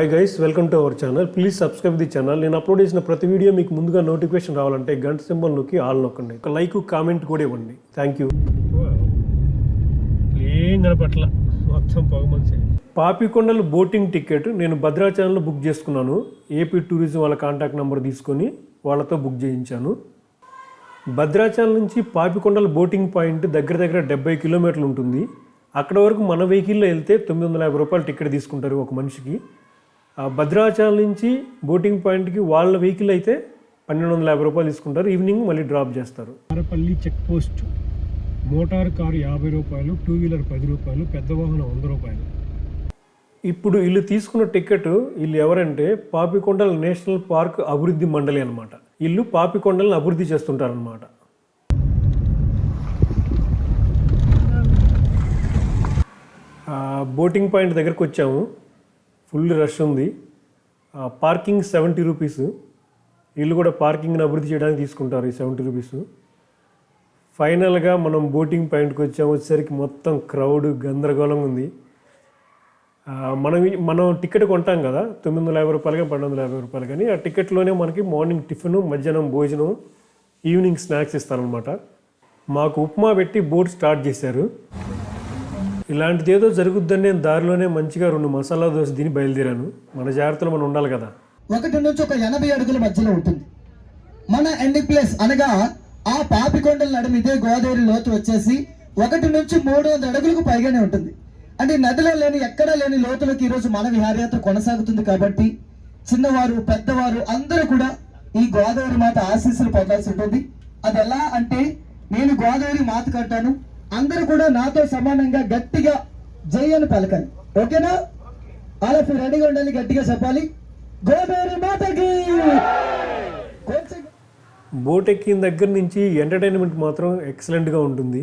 Hi guys welcome to our channel please subscribe the channel నేను upload చేసిన ప్రతి video మీకు ముందుగా నోటిఫికేషన్ రావాలంటే గంట సింబల్ నొక్కి ఆల్ నొక్కండి ఒక లైక్ కామెంట్ కూడా ఇవ్వండి. థ్యాంక్ యూ ఏం కనపట్ల. మొత్తం పొగ మంచి. పాపికొండలు బోటింగ్ టికెట్ నేను భద్రాచలంలో బుక్ చేసుకున్నాను. ఏపీ టూరిజం వాళ్ళ కాంటాక్ట్ నెంబర్ తీసుకొని వాళ్ళతో బుక్ చేయించాను. భద్రాచలం నుంచి పాపికొండల బోటింగ్ పాయింట్ దగ్గర దగ్గర డెబ్బై కిలోమీటర్లు ఉంటుంది. అక్కడ వరకు మన వెహికల్లో వెళ్తే తొమ్మిది వందల యాభై రూపాయలు టికెట్ తీసుకుంటారు ఒక మనిషికి. భద్రాచలం నుంచి బోటింగ్ పాయింట్కి వాళ్ళ వెహికల్ అయితే పన్నెండు వందల యాభై రూపాయలు తీసుకుంటారు. ఈవినింగ్ మళ్ళీ డ్రాప్ చేస్తారు. Arapalli check post. Motor car యాభై రూపాయలు టూ వీలర్ పది రూపాయలు పెద్ద వాహనం వంద రూపాయలు. ఇప్పుడు వీళ్ళు తీసుకున్న టికెట్ వీళ్ళు ఎవరంటే పాపికొండల నేషనల్ పార్క్ అభివృద్ధి మండలి అనమాట వీళ్ళు పాపికొండలను అభివృద్ధి చేస్తుంటారనమాట బోటింగ్ పాయింట్ దగ్గరకు వచ్చాము. ఫుల్ రష్ ఉంది. Parking seventy rupees. వీళ్ళు కూడా పార్కింగ్ని అభివృద్ధి చేయడానికి తీసుకుంటారు ఈ సెవెంటీ రూపీస్. ఫైనల్గా మనం బోటింగ్ పాయింట్కి వచ్చాము. వచ్చేసరికి మొత్తం క్రౌడ్ గందరగోళంగా ఉంది. మనం మనం టికెట్ కొంటాం కదా. తొమ్మిది వందల యాభై రూపాయలుగా పన్నెండు వందల యాభై రూపాయలు కానీ ఆ టికెట్లోనే మనకి మార్నింగ్ టిఫిన్ మధ్యాహ్నం భోజనం ఈవినింగ్ స్నాక్స్ ఇస్తారనమాట మాకు ఉప్మా పెట్టి బోట్ స్టార్ట్ చేశారు. ఇలాంటిది ఏదో జరుగుద్దని నేను దారిలోనే మంచిగా రెండు మసాలా దోశ తిని బయలుదేరాను. మన జాగ్రత్తలో మనం ఉండాలి కదా. ఒకటి నుంచి ఒక ఎనభై అడుగుల మధ్యలో ఉంటుంది. మన ఎండింగ్ ప్లేస్ అనగా ఆ పాపికొండల నడుము ఇదే గోదావరి లోతు వచ్చేసి ఒకటి నుంచి మూడు వందల అడుగులకు పైగానే ఉంటుంది. అంటే నదిలో లేని ఎక్కడా లేని లోతులకు ఈరోజు మన విహారయాత్ర కొనసాగుతుంది కాబట్టి చిన్నవారు పెద్దవారు అందరూ కూడా ఈ గోదావరి మాత ఆశీస్సులు పొందాల్సి ఉంటుంది. అది ఎలా అంటే నేను గోదావరి మాత కట్టాను అందరూ కూడా నాతో సమానంగా గట్టిగా జై అని పలకాలి ఓకేనా అలా రెడీగా ఉండాలి గట్టిగా చెప్పాలి. గోదావరి మాతకి! బోట్ ఎక్కిన దగ్గర నుంచి ఎంటర్టైన్మెంట్ మాత్రం ఎక్సలెంట్గా ఉంటుంది.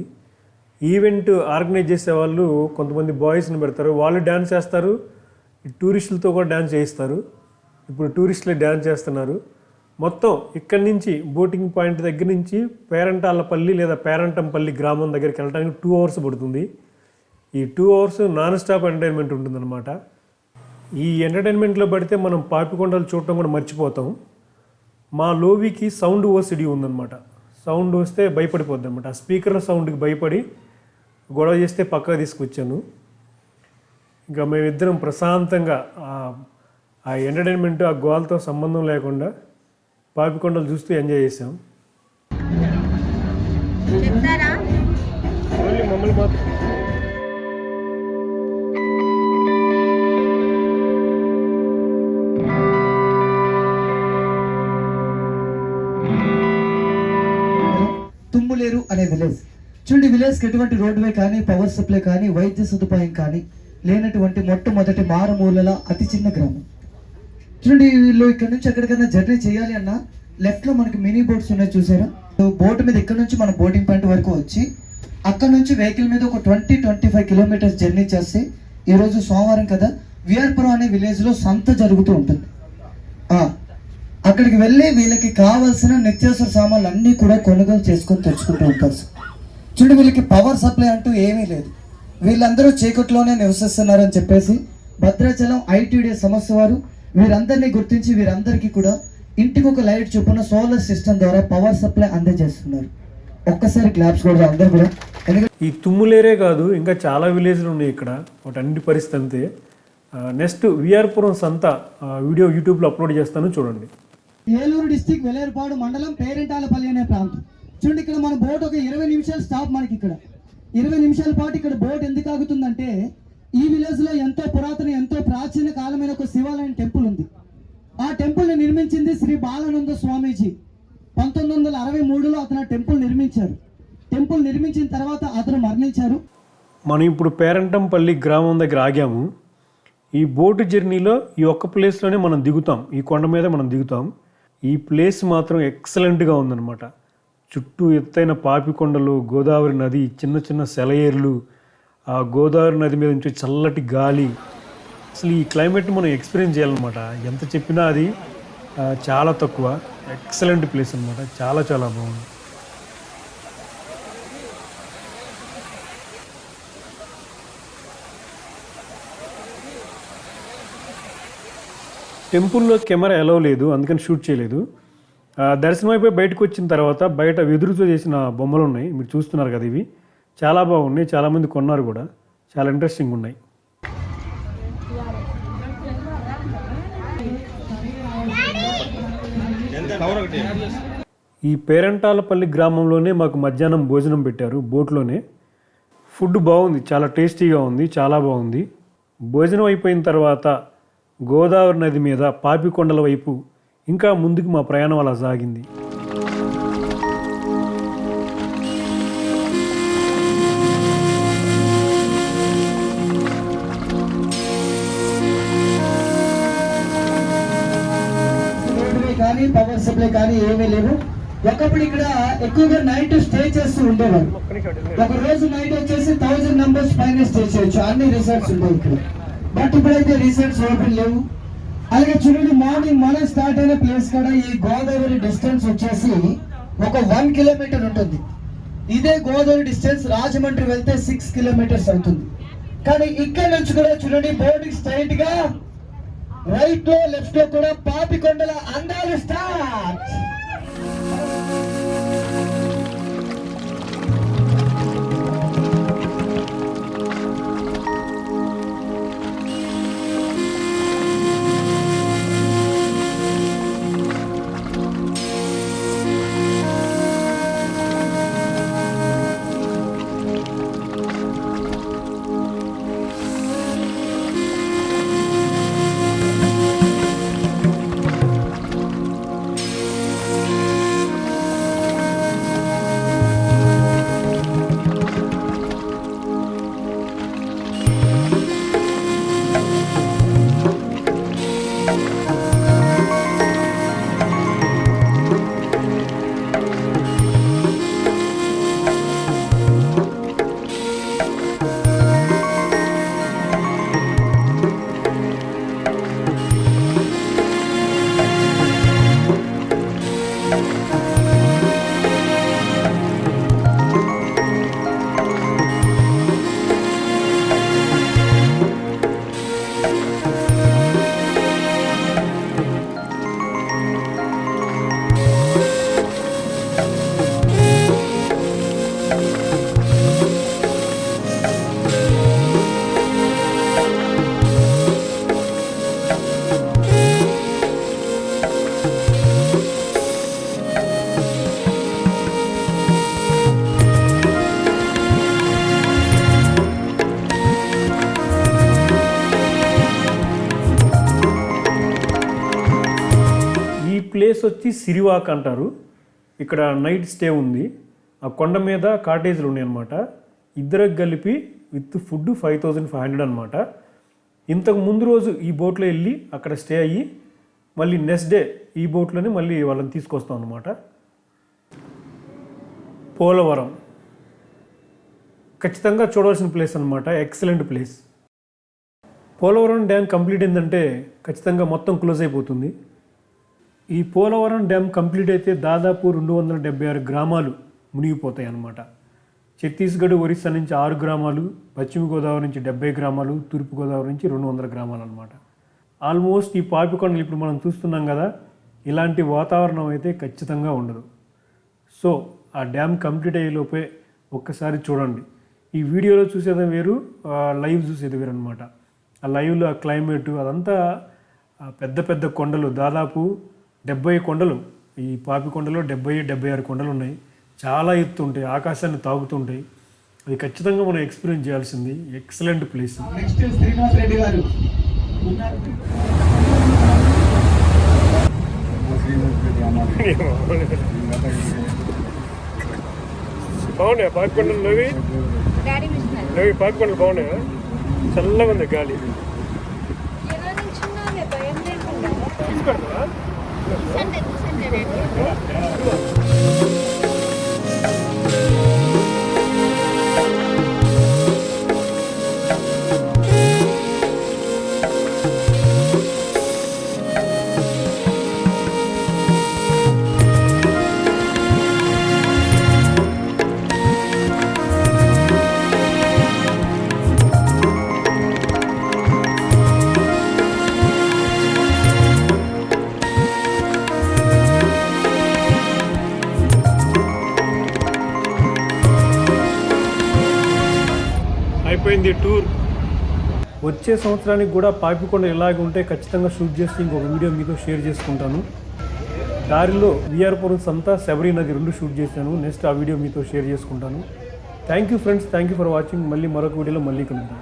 ఈవెంట్ ఆర్గనైజ్ చేసే వాళ్ళు కొంతమంది బాయ్స్ని పెడతారు. వాళ్ళు డ్యాన్స్ చేస్తారు. టూరిస్టులతో కూడా డ్యాన్స్ చేయిస్తారు. ఇప్పుడు టూరిస్టులు డ్యాన్స్ చేస్తున్నారు. మొత్తం ఇక్కడి నుంచి బోటింగ్ పాయింట్ దగ్గర నుంచి పేరంటాలపల్లి లేదా పేరంటంపల్లి గ్రామం దగ్గరికి వెళ్ళడానికి టూ అవర్స్ పడుతుంది. ఈ two hours non stop entertainment ఉంటుందన్నమాట. ఈ ఎంటర్టైన్మెంట్లో పడితే మనం పాపికొండలు చూడటం కూడా మర్చిపోతాం. మా లోవికి సౌండ్ ఓసిడి ఉందన్నమాట. సౌండ్ వస్తే భయపడిపోద్ది అనమాట ఆ స్పీకర్ సౌండ్కి భయపడి గొడవ చేస్తే పక్కకు తీసుకొచ్చాను. ఇంకా మేమిద్దరం ప్రశాంతంగా ఆ- ఆ ఎంటర్టైన్మెంట్ ఆ గోల్తో సంబంధం లేకుండా పాపికొండలు చూస్తూ ఎంజాయ్ చేసాం మమ్మల్ని మాత్రం. తుమ్ములేరు అనే విలేజ్. చూడండి విలేజ్కి ఎటువంటి రోడ్వే కానీ పవర్ సప్లై కానీ వైద్య సదుపాయం కానీ లేనటువంటి మొట్టమొదటి మారుమూలల అతి చిన్న గ్రామం. చూడండి వీళ్ళు ఇక్కడ నుంచి ఎక్కడికైనా జర్నీ చేయాలి అన్న లెఫ్ట్లో మనకి మినీ బోట్స్ ఉన్నాయి చూసారా? బోట్ మీద ఇక్కడ నుంచి మన బోటింగ్ పాయింట్ వరకు వచ్చి అక్కడ నుంచి వెహికల్ మీద ఒక twenty twenty five kilometres journey చేస్తే ఈరోజు సోమవారం కదా విఆర్పురం అనే విలేజ్లో సంత జరుగుతూ ఉంటుంది. అక్కడికి వెళ్ళి వీళ్ళకి కావాల్సిన నిత్యావసర సామాన్లు అన్నీ కూడా కొనుగోలు చేసుకొని తెచ్చుకుంటూ ఉంటారు చూడండి వీళ్ళకి పవర్ సప్లై అంటూ ఏమీ లేదు. వీళ్ళందరూ చీకట్లోనే నివసిస్తున్నారని చెప్పేసి భద్రాచలం ఐటీడీ సంస్థ వారు వీరందరినీ గుర్తించి వీరందరికీ కూడా ఇంటికి ఒక లైట్ చొప్పున సోలార్ సిస్టమ్ ద్వారా పవర్ సప్లై అందజేస్తున్నారు. ఒక్కసారి క్లాప్స్ కూడా అందరూ కూడా. ఎందుకంటే ఈ తుమ్ములేరే కాదు ఇంకా చాలా విలేజ్లు ఉన్నాయి ఇక్కడ. వాటి అన్ని పరిస్థితి అంతే. నెక్స్ట్ విఆర్పురం సంత వీడియో యూట్యూబ్లో అప్లోడ్ చేస్తాను చూడండి. ఏలూరు డిస్టిక్ వెలేరుపాడు మండలం పేరెంటాలపల్లి అనే ప్రాంతం. చూడండి ఇక్కడ మన బోట్ ఒక ఇరవై నిమిషాలు స్టాప్ మనకి ఇక్కడ. ఇరవై నిమిషాల పాటు ఇక్కడ బోట్ ఎందుకు ఆగుతుందంటే ఈ విలేజ్లో ఎంతో పురాతన ఎంతో ప్రాచీన కాలమైన ఒక శివాలయం టెంపుల్ ఉంది. ఆ టెంపుల్ని నిర్మించింది శ్రీ బాలానంద స్వామీజీ. పంతొమ్మిది వందల అరవై మూడులో అతను టెంపుల్ నిర్మించారు. టెంపుల్ నిర్మించిన తర్వాత అతను మరణించారు. మనం ఇప్పుడు పేరంటంపల్లి గ్రామం దగ్గర ఆగాము. ఈ బోటు జర్నీలో ఈ ఒక్క ప్లేస్లోనే మనం దిగుతాం. ఈ కొండ మీద మనం దిగుతాం. ఈ ప్లేస్ మాత్రం ఎక్సలెంట్గా ఉందన్నమాట. చుట్టూ ఎత్తైన పాపికొండలు గోదావరి నది చిన్న చిన్న సెలయేర్లు ఆ గోదావరి నది మీద నుంచి చల్లటి గాలి. అసలు ఈ క్లైమేట్ మనం ఎక్స్పీరియన్స్ చేయాలన్నమాట. ఎంత చెప్పినా అది చాలా తక్కువ. ఎక్సలెంట్ ప్లేస్ అనమాట చాలా చాలా బాగుంది. టెంపుల్లో కెమెరా ఎలా లేదు అందుకని షూట్ చేయలేదు. ఆ, దర్శనం అయిపోయి బయటకు వచ్చిన తర్వాత బయట వెదురుతో చేసిన బొమ్మలు ఉన్నాయి మీరు చూస్తున్నారు కదా ఇవి. చాలా బాగున్నాయి చాలామంది కొన్నారు కూడా. చాలా ఇంట్రెస్టింగ్ ఉన్నాయి. ఈ పేరంటాలపల్లి గ్రామంలోనే మాకు మధ్యాహ్నం భోజనం పెట్టారు బోట్లోనే. ఫుడ్ బాగుంది చాలా టేస్టీగా ఉంది చాలా బాగుంది. భోజనం అయిపోయిన తర్వాత గోదావరి నది మీద పాపికొండల వైపు ఇంకా ముందుకు మా ప్రయాణం అలా సాగింది. కానీ పవర్ సప్లై కానీ ఏమీ లేవు. ఒకప్పుడు ఇక్కడ ఎక్కువగా నైట్ స్టే చేస్తూ ఉండేవారు. ఒక రోజు నైట్ వచ్చేసి థౌజండ్ మెంబర్స్ పైన స్టే చేయొచ్చు. అన్ని రిసార్ట్స్ ఉండేవి ఇక్కడ. బట్ ఇప్పుడైతే రిసార్ట్స్ ఓపెన్ లేవు. అలాగే చూడండి మార్నింగ్ మనం స్టార్ట్ అయిన ప్లేస్ కూడా ఈ గోదావరి డిస్టెన్స్ వచ్చేసి ఒక వన్ కిలోమీటర్ ఉంటుంది. ఇదే గోదావరి డిస్టెన్స్ రాజమండ్రి వెళ్తే సిక్స్ కిలోమీటర్స్ అవుతుంది. కానీ ఇక్కడ నుంచి కూడా చూడండి బోర్డింగ్ స్ట్రైట్గా రైట్లో లెఫ్ట్లో కూడా పాపికొండల అందాలు స్టార్ట్ వచ్చి సిరివాక్ అంటారు. ఇక్కడ నైట్ స్టే ఉంది. ఆ కొండ మీద కాటేజీలు ఉన్నాయి అనమాట ఇద్దరికి కలిపి with food five thousand five hundred అనమాట ఇంతకు ముందు రోజు ఈ బోట్లో వెళ్ళి అక్కడ స్టే అయ్యి మళ్ళీ నెక్స్ట్ డే ఈ బోట్లోనే మళ్ళీ వాళ్ళని తీసుకొస్తాం అనమాట పోలవరం. ఖచ్చితంగా చూడవలసిన ప్లేస్ అనమాట excellent place. Polavaram dam complete అయిందంటే ఖచ్చితంగా మొత్తం క్లోజ్ అయిపోతుంది. ఈ పోలవరం డ్యామ్ కంప్లీట్ అయితే దాదాపు రెండు వందల డెబ్బై ఆరు గ్రామాలు మునిగిపోతాయి అన్నమాట. ఛత్తీస్గఢ్ ఒరిస్సా నుంచి ఆరు గ్రామాలు పశ్చిమ గోదావరి నుంచి డెబ్బై గ్రామాలు తూర్పు గోదావరి నుంచి రెండు వందల గ్రామాలు అనమాట ఆల్మోస్ట్ ఈ పాపికొండలు ఇప్పుడు మనం చూస్తున్నాం కదా ఇలాంటి వాతావరణం అయితే ఖచ్చితంగా ఉండదు. సో ఆ డ్యామ్ కంప్లీట్ అయ్యేలోపే ఒక్కసారి చూడండి. ఈ వీడియోలో చూసేది వేరు లైవ్ చూసేది వేరు అనమాట ఆ లైవ్లో ఆ క్లైమేట్ అదంతా పెద్ద పెద్ద కొండలు దాదాపు డెబ్బై కొండలు ఈ పాపి కొండలో డెబ్బై డెబ్బై ఆరు కొండలు ఉన్నాయి. చాలా ఎత్తు ఉంటాయి ఆకాశాన్ని తాగుతుంటాయి. అది ఖచ్చితంగా మనం ఎక్స్పీరియన్స్ చేయాల్సింది excellent place. Next Srinivas Reddy గారు. బాగున్నాయి? నవి బాగున్నాయా? చల్లగా ఉంది గాలి. Sen de, sen de. అయిపోయింది టూర్ వచ్చే సంవత్సరానికి కూడా పాపికొండ ఎలాగ ఉంటే ఖచ్చితంగా షూట్ చేసి ఇంకొక వీడియో మీతో షేర్ చేసుకుంటాను. దారిలో విఆర్పురం సంతా శబరి నది రెండు షూట్ చేశాను. నెక్స్ట్ ఆ వీడియో మీతో షేర్ చేసుకుంటాను. Thank you friends thank you for watching మళ్ళీ మరొక వీడియోలో మళ్ళీ కలుద్దాం.